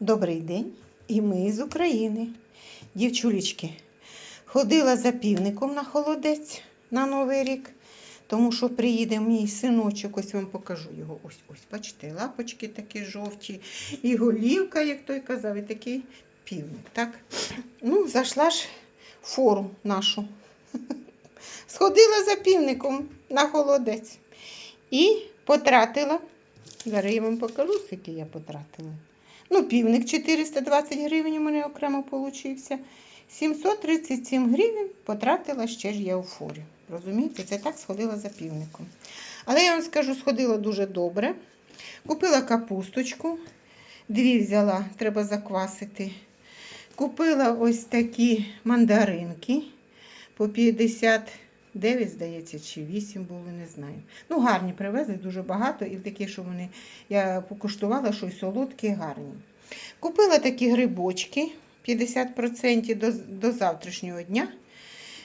Добрий день, і ми з України. Дівчулечки, ходила за півником на холодець на Новий рік, тому що приїде мій синочок, ось вам покажу його. Ось, ось, бачите, лапочки такі жовті, і голівка, як той казав, і такий півник. Так? Ну, зайшла ж фору нашу. Сходила за півником на холодець і потратила. Зараз я вам покажу, скільки я потратила. Ну, півник 420 гривень у мене окремо получився. 737 гривень потратила ще ж я у форі. Розумієте, це так сходила за півником. Але я вам скажу, сходила дуже добре. Купила капусточку, дві взяла, треба заквасити. Купила ось такі мандаринки по 59, здається, чи 8 були, не знаю. Ну, гарні привезли, дуже багато. І такі, що вони, я покуштувала, що й солодкі, гарні. Купила такі грибочки 50% до, до завтрашнього дня.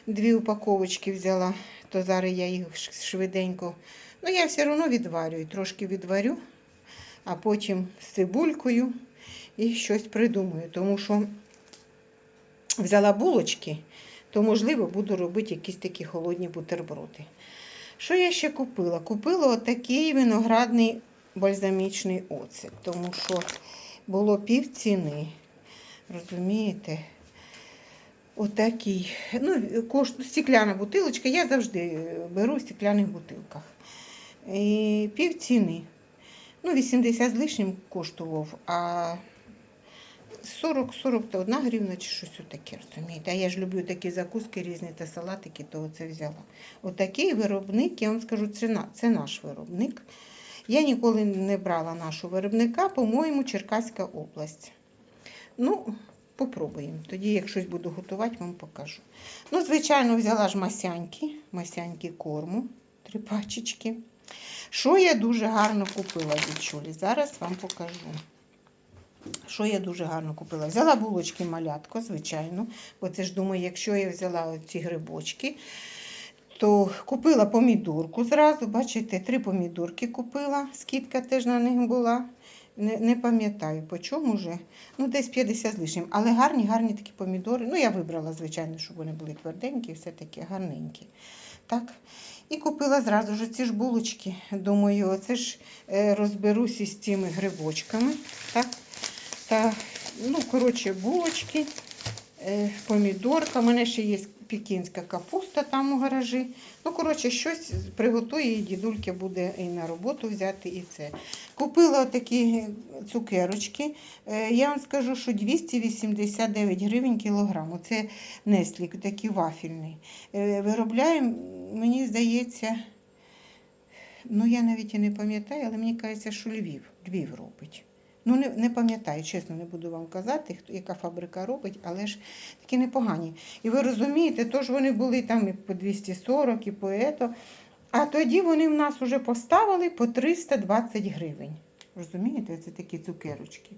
Дві упаковочки взяла, то зараз я їх швиденько. Ну, я все одно відварюю, трошки відварю, а потім з цибулькою і щось придумаю. Тому що взяла булочки, то, можливо, буду робити якісь такі холодні бутерброди. Що я ще купила? Купила отакий виноградний бальзамічний оцет, тому що було пів ціни. Розумієте? Отакий. Ну, кошт, стекляна бутилочка. Я завжди беру в стекляних бутилках. І пів ціни. Ну, 80 з лишнім коштував, а 40-41 гривна чи щось таке, розумієте. А я ж люблю такі закуски різні та салатики, то оце взяла. Отакий виробник, я вам скажу, це, це наш виробник. Я ніколи не брала нашого виробника, по-моєму, Черкаська область. Ну, попробуємо. Тоді, як щось буду готувати, вам покажу. Ну, звичайно, взяла ж масяньки, масяньки корму, три пачечки. Що я дуже гарно купила, дівчулі, зараз вам покажу. Що я дуже гарно купила? Взяла булочки малятко, звичайно. Бо це ж думаю, якщо я взяла ці грибочки, то купила помідорку зразу. Бачите, три помідорки купила. Скидка теж на них була. Не, не пам'ятаю, по чому вже. Ну, десь 50 з лишнім. Але гарні, гарні такі помідори. Ну, я вибрала, звичайно, щоб вони були тверденькі, все таки гарненькі. Так. І купила зразу ж ці ж булочки. Думаю, оце ж е, розберусь із цими грибочками. Так. Та, ну, коротше, булочки, е, помідорка. У мене ще є пекінська капуста там у гаражі. Ну, коротше, щось приготує, і дідульки буде і на роботу взяти, і це. Купила такі цукерочки. Е, Я вам скажу, що 289 гривень кілограм. Оце Неслік, такий вафельний. Е, Виробляємо, мені здається, ну я навіть і не пам'ятаю, але мені кажеться, що Львів, Львів робить. Ну, не, не пам'ятаю, чесно, не буду вам казати, хто, яка фабрика робить, але ж такі непогані. І ви розумієте, то ж вони були там і по 240, і по ето. А тоді вони в нас вже поставили по 320 гривень. Розумієте, це такі цукерочки.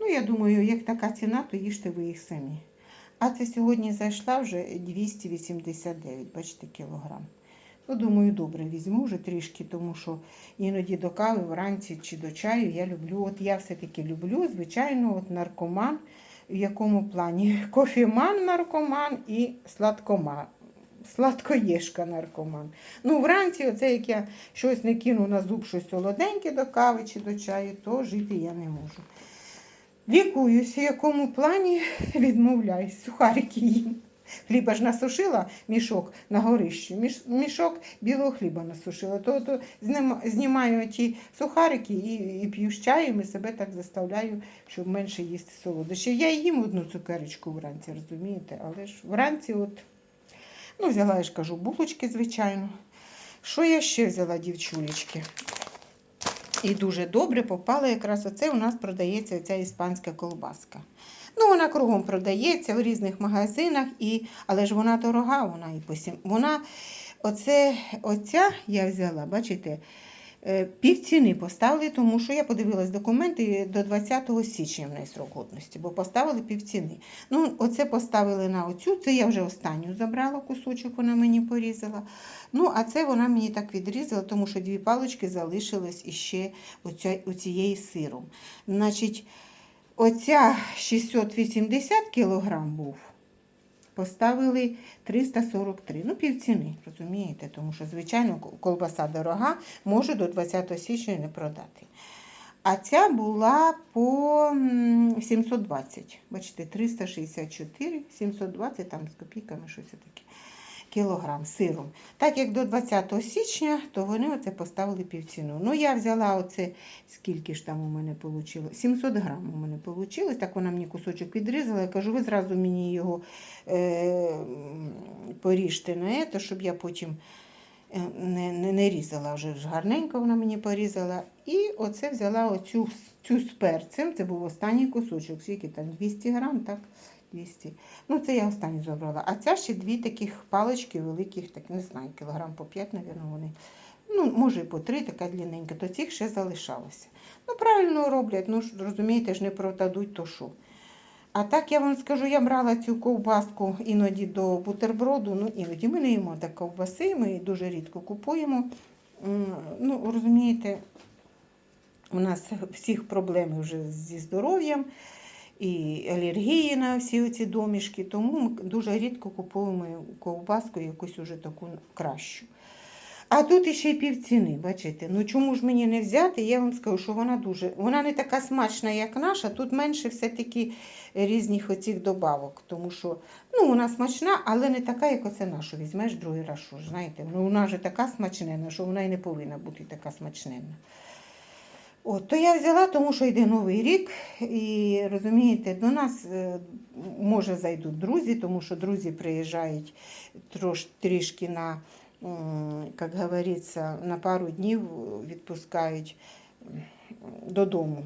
Ну, я думаю, як така ціна, то їжте ви їх самі. А це сьогодні зайшла вже 289, бачите, кілограм. Ну, думаю, добре, візьму вже трішки, тому що іноді до кави вранці чи до чаю я люблю. От я все-таки люблю, звичайно, от наркоман. В якому плані? Кофеман наркоман і сладкоман. Сладкоєшка наркоман. Ну, вранці, оце як я щось не кину на зуб, щось солоденьке до кави чи до чаю, то жити я не можу. Лікуюся, в якому плані відмовляюсь, сухарики їм. Хліба ж насушила мішок на горищі, міш, мішок білого хліба насушила. То, то знімаю ті сухарики і, і п'ю з чаєм і себе так заставляю, щоб менше їсти солодощів. Я їм одну цукерочку вранці, розумієте? Але ж вранці от, ну, взяла, я ж кажу, булочки, звичайно. Що я ще взяла, дівчулечки? І дуже добре попала якраз оце у нас продається ця іспанська колбаска. Ну, вона кругом продається в різних магазинах, і, але ж вона дорога, вона і по. Вона, оце, оця я взяла, бачите, е, півціни поставили, тому що я подивилась документи до 20 січня в неї срок годності, бо поставили півціни. Ну, оце поставили на оцю, це я вже останню забрала кусочок, вона мені порізала. Ну, а це вона мені так відрізала, тому що дві палички залишились іще у, цієї сиром. Значить, оця 680 кілограм був, поставили 343. Ну, півціни, розумієте, тому що, звичайно, колбаса дорога, може до 20 січня не продати. А ця була по 720. Бачите, 364, 720, там з копійками щось таке. Кілограм сиром. Так як до 20 січня, то вони оце поставили півціну. Ну, я взяла оце, скільки ж там у мене вийшло? 700 грам у мене вийшло. Так вона мені кусочок відрізала. Я кажу, ви зразу мені його е, поріжте на це, щоб я потім е, не, не, не різала. Вже ж гарненько вона мені порізала. І оце взяла оцю цю з перцем. Це був останній кусочок. Скільки там? 200 грам, так? 200. Ну, це я останню забрала. А ця ще дві таких палички великих, так не знаю, кілограм по 5, мабуть, вони. Ну, може, і по 3, така длинненька, то цих ще залишалося. Ну, правильно роблять, ну розумієте, ж не продадуть, то що. А так я вам скажу, я брала цю ковбаску іноді до бутерброду. Ну, іноді ми не їмо так ковбаси, ми її дуже рідко купуємо. Ну, розумієте, у нас всіх проблеми вже зі здоров'ям і алергії на всі ці домішки, тому ми дуже рідко купуємо ковбаску якусь уже таку кращу. А тут іще й півціни, бачите. Ну чому ж мені не взяти? Я вам скажу, що вона дуже. Вона не така смачна, як наша. Тут менше все-таки різних оцих добавок. Тому що ну, вона смачна, але не така, як оце нашу. Візьмеш другий раз, що ж, знаєте. Ну, вона вже така смачнена, що вона і не повинна бути така смачненна. От, то я взяла, тому що йде новий рік, і розумієте, до нас е, може зайдуть друзі, тому що друзі приїжджають трош, трішки на, як говориться, на пару днів відпускають додому,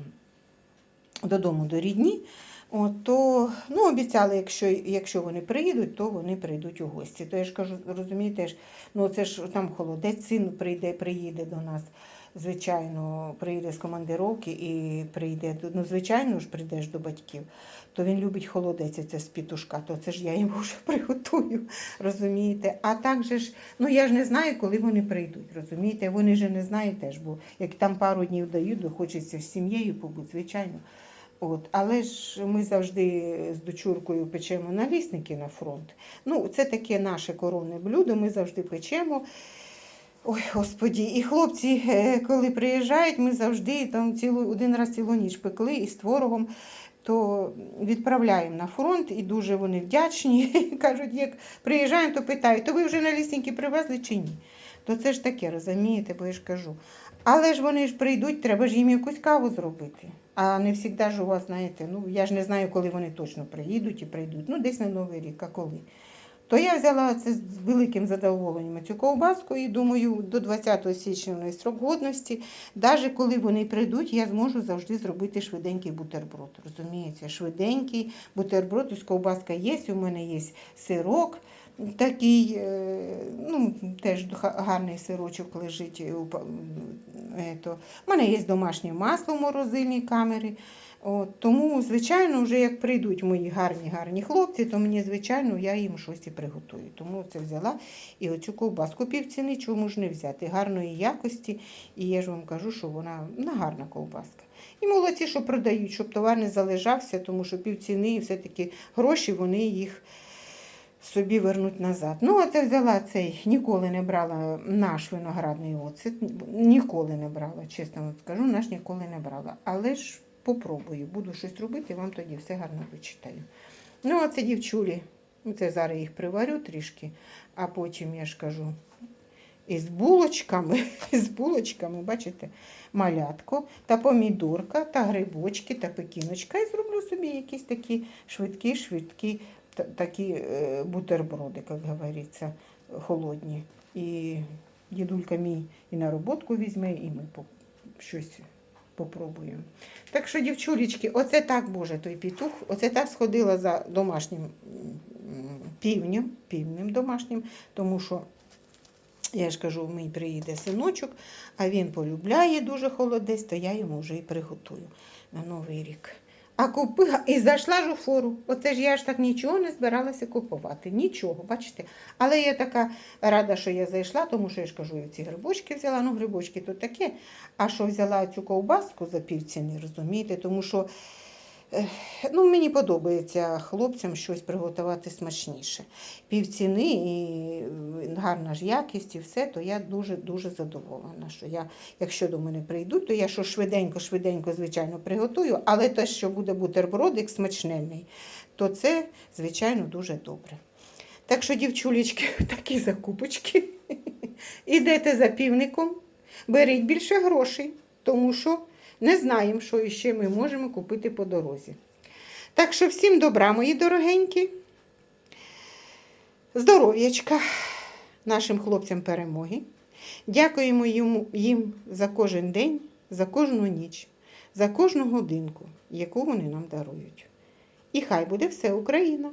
додому до рідні. От, то ну, обіцяли, якщо, якщо вони приїдуть, то вони прийдуть у гості. То я ж кажу, розумієте, ну це ж там холодець, син прийде, приїде до нас. Звичайно, приїде з командировки і прийде. Ну, звичайно ж, прийдеш до батьків, то він любить холодець, це з пітушка, то це ж я йому вже приготую, розумієте? А так же ж, ну я ж не знаю, коли вони прийдуть, розумієте? Вони ж не знають теж, бо як там пару днів дають, то хочеться з сім'єю побути, звичайно. От, але ж ми завжди з дочуркою печемо налісники на фронт. Ну, це таке наше коронне блюдо, ми завжди печемо. Ой, господі, і хлопці, е, коли приїжджають, ми завжди там цілу один раз цілу ніч пекли із творогом, то відправляємо на фронт і дуже вони вдячні. Кажуть, як приїжджаємо, то питають, то ви вже налісники привезли чи ні? То це ж таке, розумієте, бо я ж кажу. Але ж вони ж прийдуть, треба ж їм якусь каву зробити. А не завжди ж у вас, знаєте, ну я ж не знаю, коли вони точно приїдуть і прийдуть. Ну, десь на Новий рік, а коли. То я взяла це з великим задоволенням цю ковбаску і думаю, до 20 січня вони срок годності. Навіть коли вони прийдуть, я зможу завжди зробити швиденький бутерброд. Розумієте, швиденький бутерброд, ось ковбаска є, у мене є сирок. Такий, е, ну, теж гарний сирочок лежить. у мене є домашнє масло в морозильній камері. От, тому, звичайно, вже як прийдуть мої гарні гарні хлопці, то мені, звичайно, я їм щось і приготую. Тому це взяла і оцю ковбаску півціни, чому ж не взяти. Гарної якості. І я ж вам кажу, що вона ну, гарна ковбаска. І молодці, що продають, щоб товар не залежався, тому що півціни і все-таки гроші вони їх собі вернуть назад. Ну, а це взяла цей, ніколи не брала наш виноградний оцет, ніколи не брала, чесно вам скажу, наш ніколи не брала. Але ж попробую, буду щось робити, вам тоді все гарно вичитаю. Ну, а це дівчулі, це зараз їх приварю трішки, а потім я ж кажу. Із булочками, із булочками, бачите, малятко та помідорка, та грибочки, та пекіночка. І зроблю собі якісь такі швидкі, швидкі та- такі е, бутерброди, як говориться, холодні. І дідулька мій і на роботку візьме, і ми щось попробуємо. Так що, дівчулечки, оце так, Боже, той петух, оце так сходила за домашнім півнем, півнем домашнім, тому що. Я ж кажу, мій приїде синочок, а він полюбляє дуже холодець, то я йому вже і приготую на Новий рік. А купила і зайшла ж у фору. Оце ж я ж так нічого не збиралася купувати. Нічого, бачите. Але я така рада, що я зайшла, тому що я ж кажу, я ці грибочки взяла. Ну, грибочки то таке. А що взяла цю ковбаску за півціни, розумієте? Тому що Ну, мені подобається хлопцям щось приготувати смачніше. Півціни і гарна ж якість і все, то я дуже-дуже задоволена, що я, якщо до мене прийдуть, то я що швиденько-швиденько, звичайно, приготую, але те, що буде бутербродик смачненний, то це, звичайно, дуже добре. Так що, дівчулечки, такі закупочки. Ідете за півником, беріть більше грошей, тому що не знаємо, що ще ми можемо купити по дорозі. Так що всім добра, мої дорогенькі. Здоров'ячка нашим хлопцям перемоги. Дякуємо їм за кожен день, за кожну ніч, за кожну годинку, яку вони нам дарують. І хай буде все Україна!